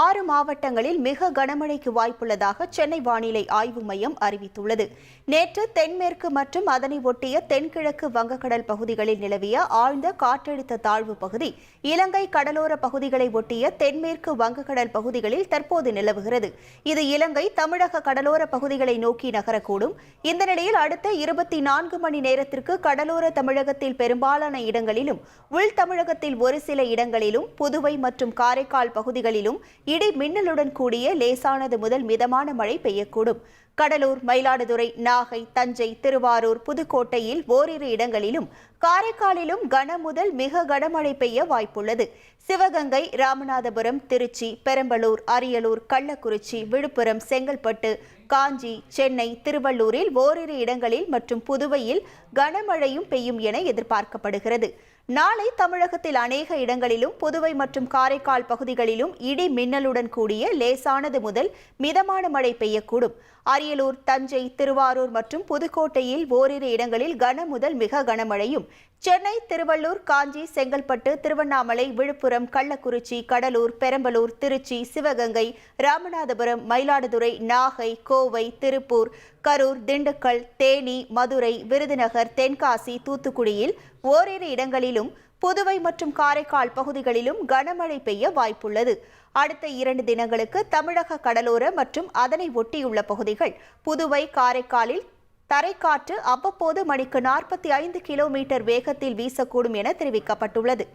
ஆறு மாவட்டங்களில் மிக கனமழைக்கு வாய்ப்புள்ளதாக சென்னை வானிலை ஆய்வு மையம் அறிவித்துள்ளது. நேற்று தென்மேற்கு மற்றும் அதனை ஒட்டிய தென்கிழக்கு வங்கக்கடல் பகுதிகளில் நிலவிய ஆழ்ந்த காற்றழுத்த தாழ்வு பகுதி இலங்கை கடலோர பகுதிகளை ஒட்டிய தென்மேற்கு வங்கக்கடல் பகுதிகளில் தற்போது நிலவுகிறது. இது இலங்கை தமிழக கடலோர பகுதிகளை நோக்கி நகரக்கூடும். இந்த நிலையில் அடுத்த இருபத்தி நான்கு மணி நேரத்திற்கு கடலோர தமிழகத்தில் பெரும்பாலான இடங்களிலும் உள் தமிழகத்தில் ஒரு சில இடங்களிலும் புதுவை மற்றும் காரைக்கால் பகுதிகளிலும் இடி மின்னலுடன் கூடிய லேசானது முதல் மிதமான மழை பெய்யக்கூடும். கடலூர் மயிலாடுதுறை நாகை தஞ்சை திருவாரூர் புதுக்கோட்டையில் ஓரிரு இடங்களிலும் காரைக்காலிலும் கன முதல் மிக கனமழை பெய்ய வாய்ப்புள்ளது. சிவகங்கை ராமநாதபுரம் திருச்சி பெரம்பலூர் அரியலூர் கள்ளக்குறிச்சி விழுப்புரம் செங்கல்பட்டு காஞ்சி சென்னை திருவள்ளூரில் ஓரிரு இடங்களில் மற்றும் புதுவையில் கனமழையும் பெய்யும் என எதிர்பார்க்கப்படுகிறது. நாளை தமிழகத்தில் அநேக இடங்களிலும் புதுவை மற்றும் காரைக்கால் பகுதிகளிலும் இடி மின்னலுடன் கூடிய லேசானது முதல் மிதமான மழை பெய்யக்கூடும். அரியலூர் தஞ்சை திருவாரூர் மற்றும் புதுக்கோட்டையில் ஓரிரு இடங்களில் கன முதல் மிக கனமழையும். சென்னை திருவள்ளூர் காஞ்சி செங்கல்பட்டு திருவண்ணாமலை விழுப்புரம் கள்ளக்குறிச்சி கடலூர் பெரம்பலூர் திருச்சி சிவகங்கை ராமநாதபுரம் மயிலாடுதுறை நாகை கோவை திருப்பூர் கரூர் திண்டுக்கல் தேனி மதுரை விருதுநகர் தென்காசி தூத்துக்குடியில் ஓரிரு இடங்களிலும் புதுவை மற்றும் காரைக்கால் பகுதிகளிலும் கனமழை பெய்ய வாய்ப்புள்ளது. அடுத்த இரண்டு தினங்களுக்கு தமிழக கடலோர மற்றும் அதனை ஒட்டியுள்ள பகுதிகள் புதுவை காரைக்காலில் தரைக்காற்று அவ்வப்போது மணிக்கு நாற்பத்தி ஐந்து கிலோமீட்டர் வேகத்தில் வீசக்கூடும் என தெரிவிக்கப்பட்டுள்ளது.